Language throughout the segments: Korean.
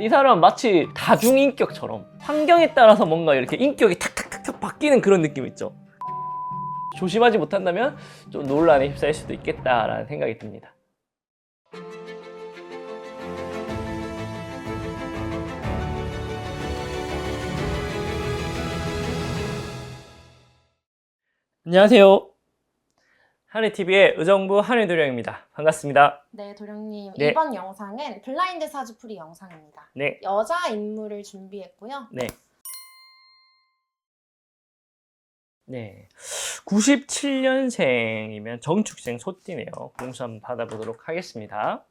이 사람은 마치 다중인격처럼 환경에 따라서 뭔가 이렇게 인격이 탁탁탁탁 바뀌는 그런 느낌 있죠. 조심하지 못한다면 좀 논란에 휩싸일 수도 있겠다라는 생각이 듭니다. 안녕하세요. 한해TV의 의정부 한해도령입니다. 반갑습니다. 네, 도령님. 네. 이번 영상은 블라인드 사주풀이 영상입니다. 네. 여자 인물을 준비했고요. 네. 네. 97년생이면 정축생 소띠네요. 공수 한번 받아보도록 하겠습니다.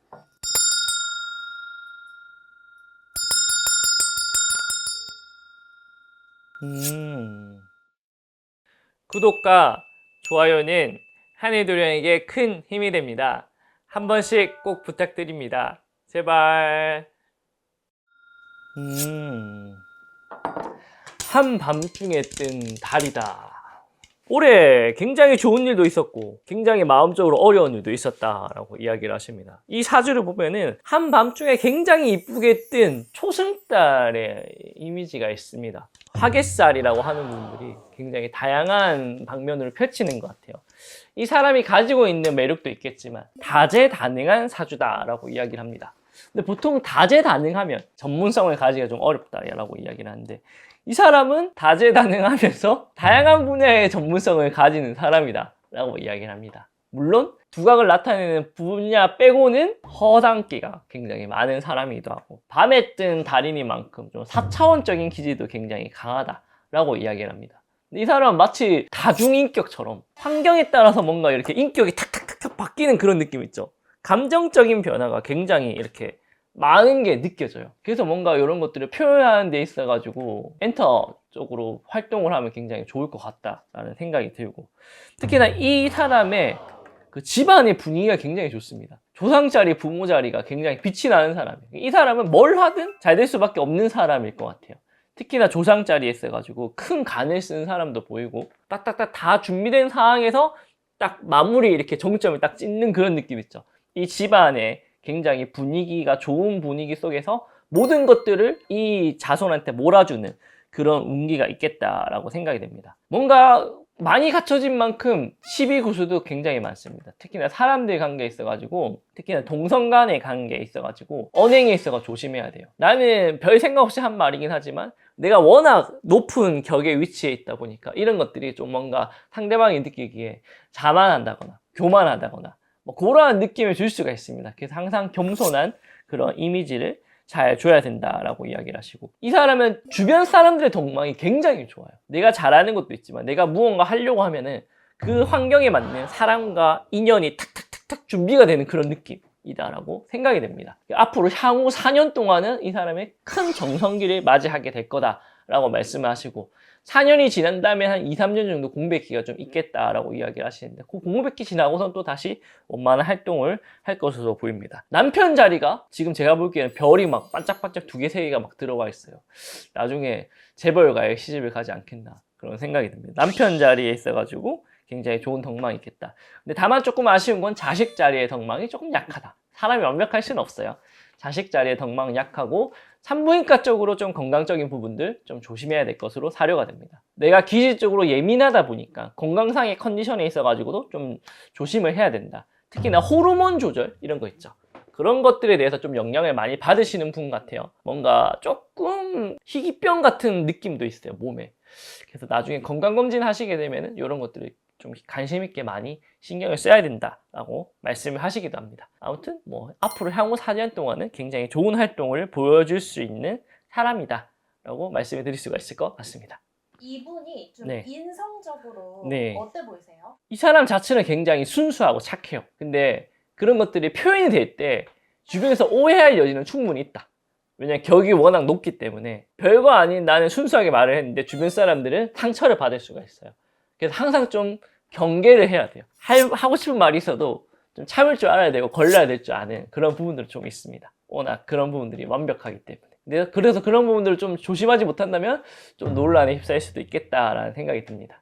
음. 구독과 좋아요는 한해도령에게 큰 힘이 됩니다. 한 번씩 꼭 부탁드립니다. 제발. 음. 한밤중에 뜬 달이다. 올해 굉장히 좋은 일도 있었고 굉장히 마음적으로 어려운 일도 있었다라고 이야기를 하십니다. 이 사주를 보면은 한밤중에 굉장히 이쁘게 뜬 초승달의 이미지가 있습니다. 화개살이라고 하는 분들이 굉장히 다양한 방면으로 펼치는 것 같아요. 이 사람이 가지고 있는 매력도 있겠지만 다재다능한 사주다라고 이야기를 합니다. 근데 보통 다재다능하면 전문성을 가지기가 좀 어렵다라고 이야기를 하는데 이 사람은 다재다능하면서 다양한 분야의 전문성을 가지는 사람이다 라고 이야기를 합니다. 물론 두각을 나타내는 분야 빼고는 허당기가 굉장히 많은 사람이기도 하고 밤에 뜬 달인이만큼 좀 4차원적인 기질도 굉장히 강하다 라고 이야기를 합니다. 이 사람은 마치 다중인격처럼 환경에 따라서 뭔가 이렇게 인격이 탁탁탁탁 바뀌는 그런 느낌 있죠. 감정적인 변화가 굉장히 이렇게 많은 게 느껴져요. 그래서 뭔가 이런 것들을 표현하는 데 있어가지고 엔터 쪽으로 활동을 하면 굉장히 좋을 것 같다라는 생각이 들고 특히나 이 사람의 그 집안의 분위기가 굉장히 좋습니다. 조상 자리, 부모 자리가 굉장히 빛이 나는 사람이에요. 이 사람은 뭘 하든 잘 될 수밖에 없는 사람일 것 같아요. 특히나 조상 자리에 있어가지고 큰 간을 쓰는 사람도 보이고 딱딱딱 다 준비된 상황에서 딱 마무리 이렇게 정점을 딱 찍는 그런 느낌 있죠. 이 집안에 굉장히 분위기가 좋은 분위기 속에서 모든 것들을 이 자손한테 몰아주는 그런 운기가 있겠다라고 생각이 됩니다. 뭔가 많이 갖춰진 만큼 12구수도 굉장히 많습니다. 특히나 사람들 관계에 있어가지고, 특히나 동성 간의 관계에 있어가지고, 언행에 있어가 조심해야 돼요. 나는 별 생각 없이 한 말이긴 하지만, 내가 워낙 높은 격의 위치에 있다 보니까, 이런 것들이 좀 뭔가 상대방이 느끼기에 자만한다거나, 교만하다거나, 뭐 그러한 느낌을 줄 수가 있습니다. 그래서 항상 겸손한 그런 이미지를 잘 줘야 된다라고 이야기를 하시고 이 사람은 주변 사람들의 동망이 굉장히 좋아요. 내가 잘하는 것도 있지만 내가 무언가 하려고 하면은 그 환경에 맞는 사람과 인연이 탁탁탁탁 준비가 되는 그런 느낌이다라고 생각이 됩니다. 앞으로 향후 4년 동안은 이 사람의 큰 정성기를 맞이하게 될 거다 라고 말씀을 하시고 4년이 지난 다음에 한 2, 3년 정도 공백기가 좀 있겠다라고 이야기를 하시는데 그 공백기 지나고선 또 다시 원만한 활동을 할 것으로 보입니다. 남편 자리가 지금 제가 보기에는 별이 막 반짝반짝 두 개, 세 개가 막 들어가 있어요. 나중에 재벌가의 시집을 가지 않겠나 그런 생각이 듭니다. 남편 자리에 있어가지고 굉장히 좋은 덕망이 있겠다. 근데 다만 조금 아쉬운 건 자식 자리의 덕망이 조금 약하다. 사람이 완벽할 수는 없어요. 자식 자리의 덕망은 약하고 산부인과 쪽으로 좀 건강적인 부분들 좀 조심해야 될 것으로 사료가 됩니다. 내가 기질적으로 예민하다 보니까 건강상의 컨디션에 있어가지고도 좀 조심을 해야 된다. 특히나 호르몬 조절 이런 거 있죠. 그런 것들에 대해서 좀 영향을 많이 받으시는 분 같아요. 뭔가 조금 희귀병 같은 느낌도 있어요, 몸에. 그래서 나중에 건강검진 하시게 되면 이런 것들을 좀 관심 있게 많이 신경을 써야 된다라고 말씀을 하시기도 합니다. 아무튼 뭐 앞으로 향후 4년 동안은 굉장히 좋은 활동을 보여줄 수 있는 사람이다라고 말씀을 드릴 수가 있을 것 같습니다. 이분이 좀 네. 인성적으로 네. 어때 보이세요? 이 사람 자체는 굉장히 순수하고 착해요. 근데 그런 것들이 표현이 될 때 주변에서 오해할 여지는 충분히 있다. 왜냐면 격이 워낙 높기 때문에 별거 아닌 나는 순수하게 말을 했는데 주변 사람들은 상처를 받을 수가 있어요. 그래서 항상 좀 경계를 해야 돼요. 할- 하고 싶은 말이 있어도 좀 참을 줄 알아야 되고 걸려야 될 줄 아는 그런 부분들이 좀 있습니다. 워낙 그런 부분들이 완벽하기 때문에. 그래서 그런 부분들을 좀 조심하지 못한다면 좀 논란에 휩싸일 수도 있겠다라는 생각이 듭니다.